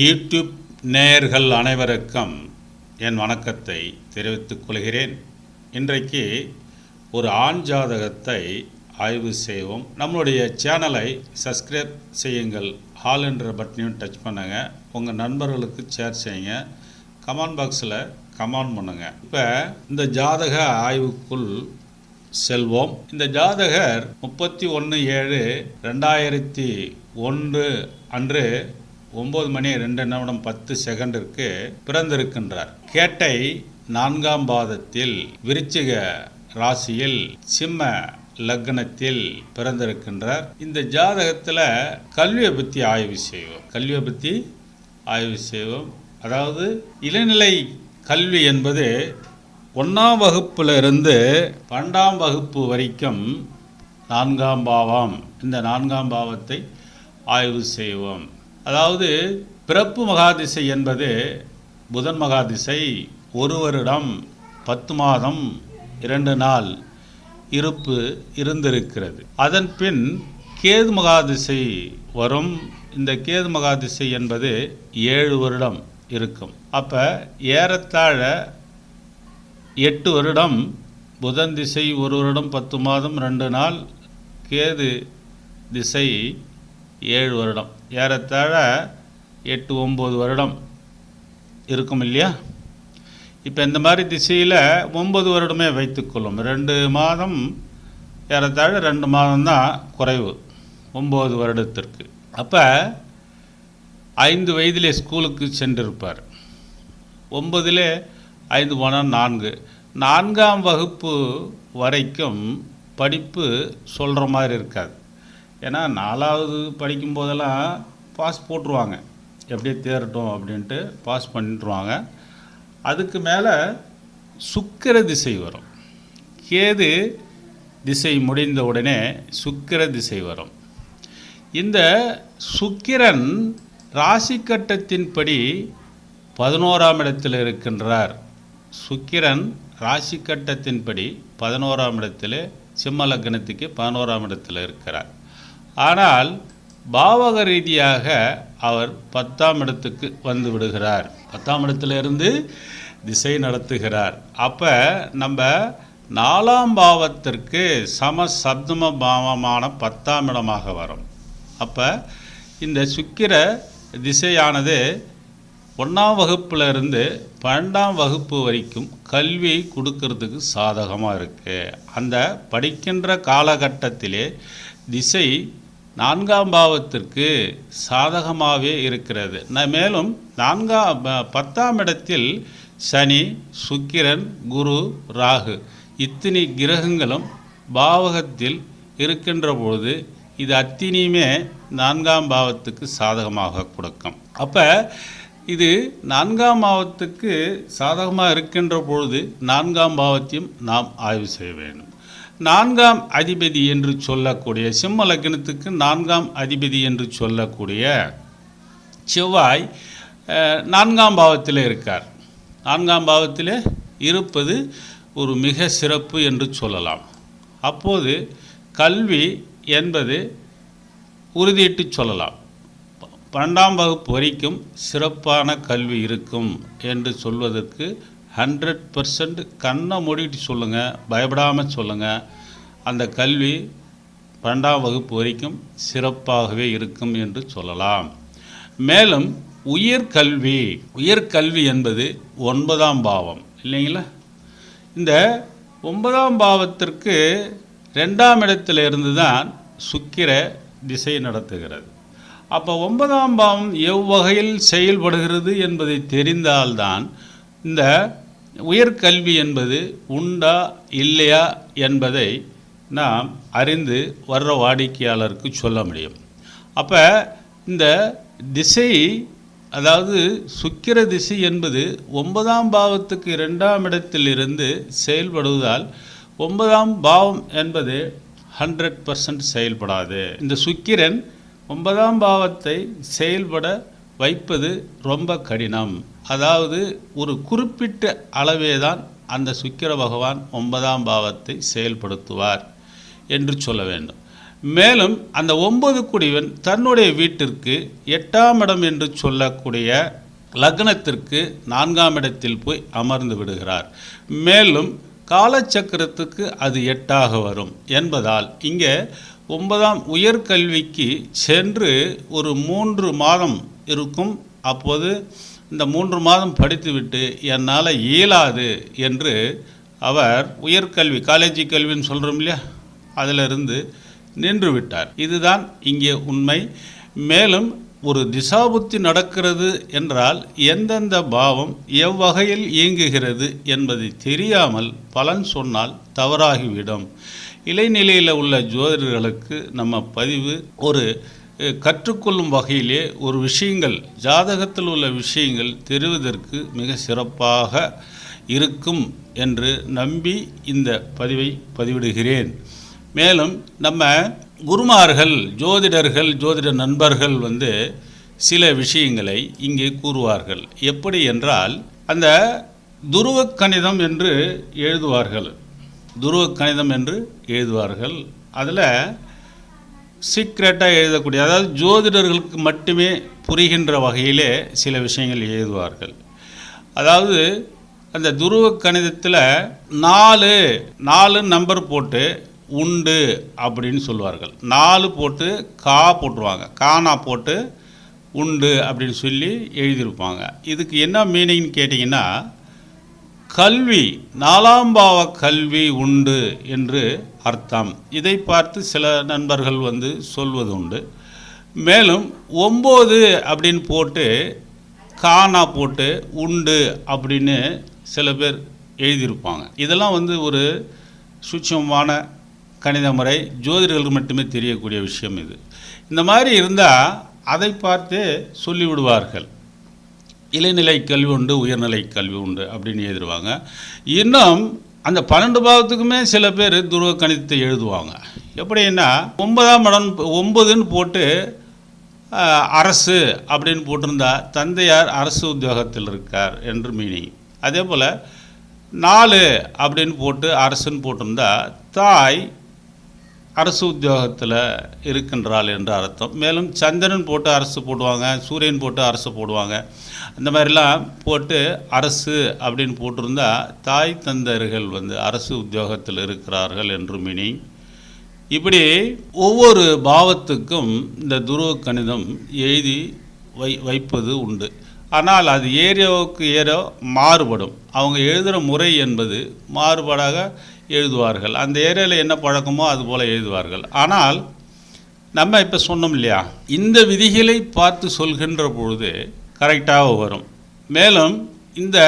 YouTube நேயர்கள் அனைவருக்கும் என் வணக்கத்தை தெரிவித்துக் கொள்கிறேன். இன்றைக்கு ஒரு ஆண் ஜாதகத்தை ஆய்வு செய்வோம். நம்மளுடைய சேனலை சப்ஸ்கிரைப் செய்யுங்கள். ஹால் என்ற பட்டனையும் டச் பண்ணுங்க. உங்கள் நண்பர்களுக்கு ஷேர் செய்யுங்க. கமெண்ட் பாக்ஸில் கமெண்ட் பண்ணுங்க. இப்போ இந்த ஜாதக ஆய்வுக்குள் செல்வோம். இந்த ஜாதகர் முப்பத்தி ஒன்று ஏழு ரெண்டாயிரத்தி ஒன்று அன்று ஒம்பது மணி ரெண்டு நிமிடம் பத்து செகண்டிற்கு பிறந்திருக்கின்றார். கேட்டை நான்காம் பாதத்தில் விருச்சிக ராசியில் சிம்ம லக்னத்தில் பிறந்திருக்கின்றார். இந்த ஜாதகத்தில் கல்வியை பற்றி ஆய்வு செய்வோம். கல்வியை பற்றி ஆய்வு செய்வோம். அதாவது இளநிலை கல்வி என்பது ஒன்றாம் வகுப்பிலிருந்து பன்னெண்டாம் வகுப்பு வரைக்கும் நான்காம் பாவம். இந்த நான்காம் பாவத்தை ஆய்வு செய்வோம். அதாவது பிறப்பு மகாதிசை என்பது புதன் மகாதிசை ஒரு வருடம் பத்து மாதம் இரண்டு நாள் இருப்பு இருந்திருக்கிறது. அதன் பின் கேது மகாதிசை வரும். இந்த கேது மகாதிசை என்பது ஏழு வருடம் இருக்கும். அப்போ ஏறத்தாழ எட்டு வருடம் புதன் திசை ஒரு வருடம் பத்து மாதம் ரெண்டு நாள் கேது திசை ஏழு வருடம். ஏறத்தாழ எட்டு ஒம்பது வருடம் இருக்கும் இல்லையா? இப்போ இந்த மாதிரி திசையில் ஒம்பது வருடமே வைத்துக்கொள்ளும் ரெண்டு மாதம் ஏறத்தாழ ரெண்டு மாதம் தான் குறைவு. ஒம்பது வருடத்திற்கு. அப்போ ஐந்து வயதிலே ஸ்கூலுக்கு சென்றிருப்பார். ஒன்பதிலே ஐந்து போனால் நான்கு. நான்காம் வகுப்பு வரைக்கும் படிப்பு சொல்கிற மாதிரி இருக்காது. ஏன்னா நாலாவது படிக்கும் போதெல்லாம் பாஸ் போட்டுருவாங்க. எப்படியே தேரட்டும் அப்படின்ட்டு பாஸ் பண்ணிட்டுருவாங்க. அதுக்கு மேலே சுக்கிர திசை வரும். கேது திசை முடிந்த உடனே சுக்கிர திசை வரும். இந்த சுக்கிரன் ராசி கட்டத்தின்படி பதினோராம் இடத்தில் இருக்கின்றார். சுக்கிரன் ராசி கட்டத்தின்படி பதினோராம் இடத்தில் சிம்ம லக்னத்துக்கு பதினோராம் இடத்தில் இருக்கிறார். ஆனால் பாவக ரீதியாக அவர் பத்தாம் இடத்துக்கு வந்து விடுகிறார். பத்தாம் இடத்துல இருந்து திசை நடத்துகிறார். அப்போ நம்ம நாலாம் பாவத்திற்கு சம சப்தம பாவமான பத்தாம் இடமாக வரும். அப்போ இந்த சுக்கிர திசையானது ஒன்றாம் வகுப்புல இருந்து பன்னெண்டாம் வகுப்பு வரைக்கும் கல்வி கொடுக்கறதுக்கு சாதகமாக இருக்குது அந்த படிக்கின்ற காலகட்டத்திலே திசை நான்காம் பாவத்திற்கு சாதகமாகவே இருக்கிறது. நான் மேலும் நான்காம் பத்தாம் இடத்தில் சனி சுக்கிரன் குரு ராகு இத்தனை கிரகங்களும் பாவகத்தில் இருக்கின்ற பொழுது இது அத்தினியுமே நான்காம் பாவத்துக்கு சாதகமாக கொடுக்கும். அப்போ இது நான்காம் பாவத்துக்கு சாதகமாக இருக்கின்ற பொழுது நான்காம் பாவத்தையும் நாம் ஆய்வு செய்ய வேண்டும். நான்காம் அதிபதி என்று சொல்லக்கூடிய சிம்ம லக்னத்துக்கு நான்காம் அதிபதி என்று சொல்லக்கூடிய செவ்வாய் நான்காம் பாவத்தில் இருக்கார். நான்காம் பாவத்தில் இருப்பது ஒரு மிக சிறப்பு என்று சொல்லலாம். அப்போது கல்வி என்பது உறுதியிட்டு சொல்லலாம். ப- பன்னெண்டாம் வகுப்பு வரைக்கும் சிறப்பான கல்வி இருக்கும் என்று சொல்வதற்கு ஹண்ட்ரட் பர்சன்ட் கண்ணை மூடிட்டு சொல்லுங்கள் பயப்படாமல் சொல்லுங்கள் அந்த கல்வி பன்னெண்டாம் வகுப்பு வரைக்கும் சிறப்பாகவே இருக்கும் என்று சொல்லலாம். மேலும் உயர்கல்வி உயர்கல்வி என்பது ஒன்பதாம் பாவம் இல்லைங்களா? இந்த ஒன்பதாம் பாவத்திற்கு ரெண்டாம் இடத்துல இருந்து தான் சுக்கிர திசை நடத்துகிறது. அப்போ ஒன்பதாம் பாவம் எவ்வகையில் செயல்படுகிறது என்பதை தெரிந்தால்தான் இந்த உயர்கல்வி என்பது உண்டா இல்லையா என்பதை நாம் அறிந்து வர்ற வாடிக்கையாளருக்கு சொல்ல முடியும். அப்போ இந்த திசை அதாவது சுக்கிர திசை என்பது ஒன்பதாம் பாவத்துக்கு இரண்டாம் இடத்திலிருந்து செயல்படுவதால் ஒன்பதாம் பாவம் என்பது ஹண்ட்ரட் பர்சன்ட் செயல்படாது. இந்த சுக்கிரன் ஒன்பதாம் பாவத்தை செயல்பட வைப்பது ரொம்ப கடினம். அதாவது ஒரு குறிப்பிட்ட அளவே தான் அந்த சுக்கிர பகவான் ஒன்பதாம் பாவத்தை செயல்படுத்துவார் என்று சொல்ல வேண்டும். மேலும் அந்த ஒன்பது குடிவன் தன்னுடைய வீட்டிற்கு எட்டாம் இடம் என்று சொல்லக்கூடிய லக்னத்திற்கு நான்காம் இடத்தில் போய் அமர்ந்து விடுகிறார். மேலும் காலச்சக்கரத்துக்கு அது எட்டாக வரும் என்பதால் இங்கே ஒன்பதாம் உயர்கல்விக்கு சென்று ஒரு மூன்று மாதம் இருக்கும். அப்போது இந்த மூன்று மாதம் படித்துவிட்டு என்னால் இயலாது என்று அவர் உயர்கல்வி காலேஜ் கல்வின்னு சொல்கிறோம் இல்லையா? அதிலிருந்து நின்று விட்டார். இதுதான் இங்கே உண்மை. மேலும் ஒரு திசாபுத்தி நடக்கிறது என்றால் எந்தெந்த பாவம் எவ்வகையில் இயங்குகிறது என்பதை தெரியாமல் பலன் சொன்னால் தவறாகிவிடும். இலைநிலையில் உள்ள ஜோதிடர்களுக்கு நம்ம பதிவு ஒரு கற்றுக்கொள்ளும் வகையிலே ஒரு விஷயங்கள் ஜாதகத்தில் உள்ள விஷயங்கள் தெரிவதற்கு மிக சிறப்பாக இருக்கும் என்று நம்பி இந்த பதிவை பதிவிடுகிறேன். மேலும் நம்ம குருமார்கள் ஜோதிடர்கள் ஜோதிட நண்பர்கள் வந்து சில விஷயங்களை இங்கே கூறுவார்கள். எப்படி என்றால் அந்த துருவ கணிதம் என்று எழுதுவார்கள். துருவ கணிதம் என்று எழுதுவார்கள். அதில் சீக்ரெட்டாக எழுதக்கூடிய அதாவது ஜோதிடர்களுக்கு மட்டுமே புரிகின்ற வகையிலே சில விஷயங்கள் எழுதுவார்கள். அதாவது அந்த துருவ கணிதத்தில் நாலு நாலு நம்பர் போட்டு உண்டு அப்படின்னு சொல்லுவார்கள். நாலு போட்டு கா போட்டுருவாங்க. கானா போட்டு உண்டு அப்படின்னு சொல்லி எழுதியிருப்பாங்க. இதுக்கு என்ன மீனிங்னு கேட்டிங்கன்னா கல்வி நாலாம் பாவ கல்வி உண்டு என்று அர்த்தம். இதை பார்த்து சில நண்பர்கள் வந்து சொல்வது உண்டு மேலும் ஒம்பது அப்படின்னு போட்டு கானா போட்டு உண்டு அப்படின்னு சில பேர் எழுதியிருப்பாங்க. இதெல்லாம் வந்து ஒரு சூட்சமான கணித முறை ஜோதிடர்களுக்கு மட்டுமே தெரியக்கூடிய விஷயம் இது. இந்த மாதிரி இருந்தால் அதை பார்த்து சொல்லிவிடுவார்கள். இளைநிலை கல்வி உண்டு உயர்நிலை கல்வி உண்டு அப்படின்னு எழுதிடுவாங்க இன்னும் அந்த பன்னெண்டு பாவத்துக்குமே சில பேர் துருவ கணிதத்தை எழுதுவாங்க. எப்படின்னா ஒன்பதாம் இடம் ஒன்பதுன்னு போட்டு அரசு அப்படின்னு போட்டிருந்தா தந்தையார் அரசு உத்தியோகத்தில் இருக்கார் என்று மீனிங் அதே போல் நாலு அப்படின்னு போட்டு அரசுன்னு போட்டிருந்தா தாய் அரசு உத்தியோகத்தில் இருக்கின்றாள் என்று அர்த்தம். மேலும் சந்திரன் போட்டு அரசு போடுவாங்க சூரியன் போட்டு அரசு போடுவாங்க. அந்த மாதிரிலாம் போட்டு அரசு அப்படின்னு போட்டிருந்தா தாய் தந்தர்கள் வந்து அரசு உத்தியோகத்தில் இருக்கிறார்கள் என்று மீனிங் இப்படி ஒவ்வொரு பாவத்துக்கும் இந்த துருவ கணிதம் எழுதி வை வைப்பது உண்டு. ஆனால் அது ஏரியாவுக்கு ஏரோ மாறுபடும். அவங்க எழுதுகிற முறை என்பது மாறுபாடாக எழுதுவார்கள். அந்த ஏரியாவில் என்ன பழக்கமோ அது போல் எழுதுவார்கள். ஆனால் நம்ம இப்போ சொன்னோம் இல்லையா? இந்த விதிகளை பார்த்து சொல்கின்ற பொழுது கரெக்டாக வரும். மேலும் இந்த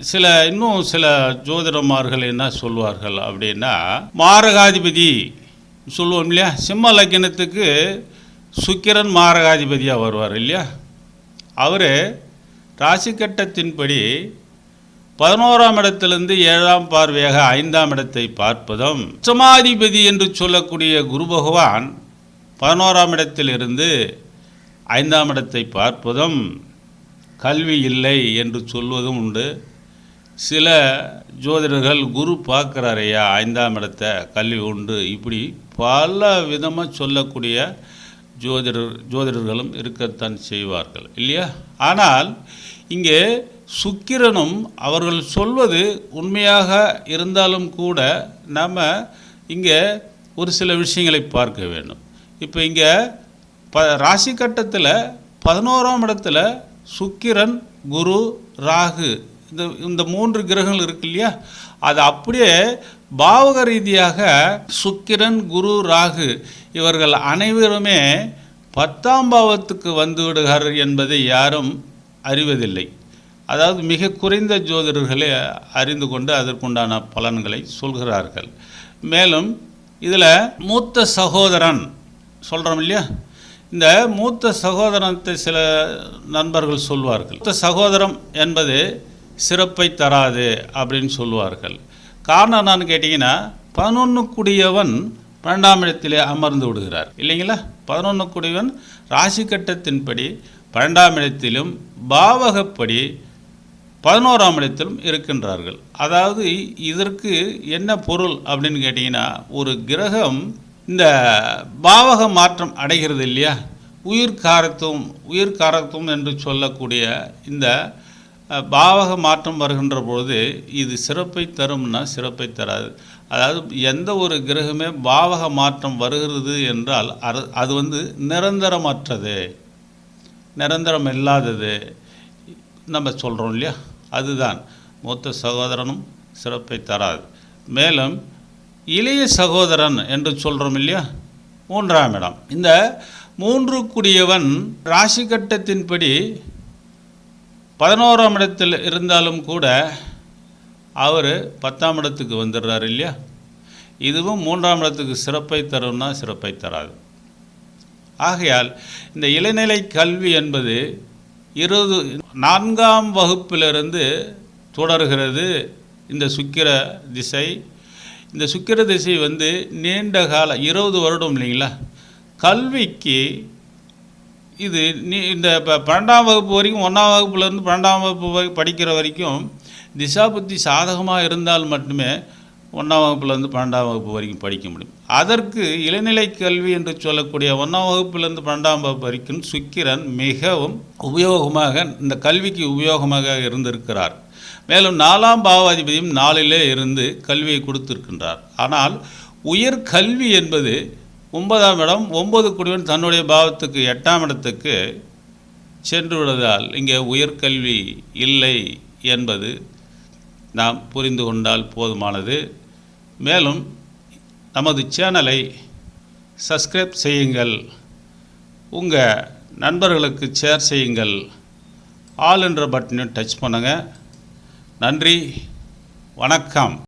சில இன்னும் சில ஜோதிடமார்கள் என்ன சொல்வார்கள் அப்படின்னா மாரகாதிபதி சொல்லுவோம் இல்லையா? சிம்ம லக்கினத்துக்கு சுக்கிரன் மாரகாதிபதியாக வருவார் இல்லையா? அவர் ராசிக்கட்டத்தின்படி பதினோராம் இடத்திலிருந்து ஏழாம் பார்வையாக ஐந்தாம் இடத்தை பார்ப்பதும் சமாதிபதி என்று சொல்லக்கூடிய குரு பகவான் பதினோராம் இடத்திலிருந்து ஐந்தாம் இடத்தை பார்ப்பதும் கல்வி இல்லை என்று சொல்வதும் உண்டு. சில ஜோதிடர்கள் குரு பார்க்குறாரையா ஐந்தாம் இடத்தை கல்வி உண்டு. இப்படி பல விதமாக சொல்லக்கூடிய ஜோதிடர் ஜோதிடர்களும் இருக்கத்தான் செய்வார்கள் இல்லையா? ஆனால் இங்கே சுக்கிரனும் அவர்கள் சொல்வது உண்மையாக இருந்தாலும் கூட நாம் இங்கே ஒரு சில விஷயங்களை பார்க்க வேண்டும். இப்போ இங்கே ப ராசி கட்டத்தில் பதினோராம் இடத்துல சுக்கிரன் குரு ராகு இந்த இந்த மூன்று கிரகங்கள் இருக்கு இல்லையா? அது அப்படியே பாவக ரீதியாக சுக்கிரன் குரு ராகு இவர்கள் அனைவருமே பத்தாம் பாவத்துக்கு வந்து விடுகிறார் என்பதை யாரும் அறிவதில்லை. அதாவது மிக குறைந்த ஜோதிடர்களே அறிந்து கொண்டு அதற்குண்டான பலன்களை சொல்கிறார்கள். மேலும் இதில் மூத்த சகோதரன் சொல்கிறோம் இல்லையா? இந்த மூத்த சகோதரத்தை சில நண்பர்கள் சொல்வார்கள். மூத்த சகோதரம் என்பது சிறப்பை தராது அப்படின்னு சொல்லுவார்கள் காரணம் என்னன்னு கேட்டிங்கன்னா பதினொன்றுக்குடியவன் பன்னெண்டாம் இடத்திலே அமர்ந்து விடுகிறார். இல்லைங்களா? பதினொன்று குடியவன் ராசி கட்டத்தின்படி பன்னெண்டாம் இடத்திலும் பாவகப்படி பதினோராம் இடத்திலும் இருக்கின்றார்கள். அதாவது இதற்கு என்ன பொருள் அப்படின்னு கேட்டிங்கன்னா ஒரு கிரகம் இந்த பாவக மாற்றம் அடைகிறது இல்லையா? உயிர் காரத்துவம் உயிர் காரத்துவம் என்று சொல்லக்கூடிய இந்த பாவக மாற்றம் வருகின்ற பொழுது இது சிறப்பை தரும்னா சிறப்பை தராது. அதாவது எந்த ஒரு கிரகமே பாவக மாற்றம் வருகிறது என்றால் அது வந்து நிரந்தரமற்றது. நிரந்தரம் இல்லாதது. நம்ம சொல்கிறோம் இல்லையா? அதுதான். மூத்த சகோதரனும் சிறப்பை தராது. மேலும் இளைய சகோதரன் என்று சொல்கிறோம் இல்லையா? மூன்றாம் இடம். இந்த மூன்று குடியவன் ராசி கட்டத்தின்படி பதினோராம் இடத்தில் இருந்தாலும் கூட அவர் பத்தாம் இடத்துக்கு வந்துடுறாரு இல்லையா? இதுவும் மூன்றாம் இடத்துக்கு சிறப்பை தரும்னா சிறப்பை தராது. ஆகையால் இந்த இளநிலை கல்வி என்பது இருபது நான்காம் வகுப்பிலிருந்து தொடர்கிறது இந்த சுக்கிர திசை. இந்த சுக்கிர திசை வந்து நீண்ட கால இருபது வருடம் இல்லைங்களா? கல்விக்கு இது நீ இந்த இப்போ பன்னெண்டாம் வகுப்பு வரைக்கும் ஒன்றாம் வகுப்புலேருந்து பன்னெண்டாம் வகுப்பு வரை படிக்கிற வரைக்கும் திசா புத்தி சாதகமாக இருந்தால் மட்டுமே ஒன்றாம் வகுப்புலேருந்து பன்னெண்டாம் வகுப்பு வரைக்கும் படிக்க முடியும். அதற்கு இளநிலை கல்வி என்று சொல்லக்கூடிய ஒன்றாம் வகுப்புலேருந்து பன்னெண்டாம் வகுப்பு வரைக்கும் சுக்கிரன் மிகவும் உபயோகமாக இந்த கல்விக்கு உபயோகமாக இருந்திருக்கிறார். மேலும் நாலாம் பாவாதிபதியும் நாளிலே இருந்து கல்வியை கொடுத்திருக்கின்றார். ஆனால் உயர் கல்வி என்பது ஒன்பதாம் இடம் ஒன்பது குடிவன் தன்னுடைய பாவத்துக்கு எட்டாம் இடத்துக்கு சென்று விடுவதால் இங்கே உயர்கல்வி இல்லை என்பது நாம் புரிந்து கொண்டால் போதுமானது. மேலும் நமது சேனலை சப்ஸ்கிரைப் செய்யுங்கள். உங்கள் நண்பர்களுக்கு ஷேர் செய்யுங்கள். ஆல் என்ற பட்டனையும் டச் பண்ணுங்கள் நன்றி. வணக்கம்.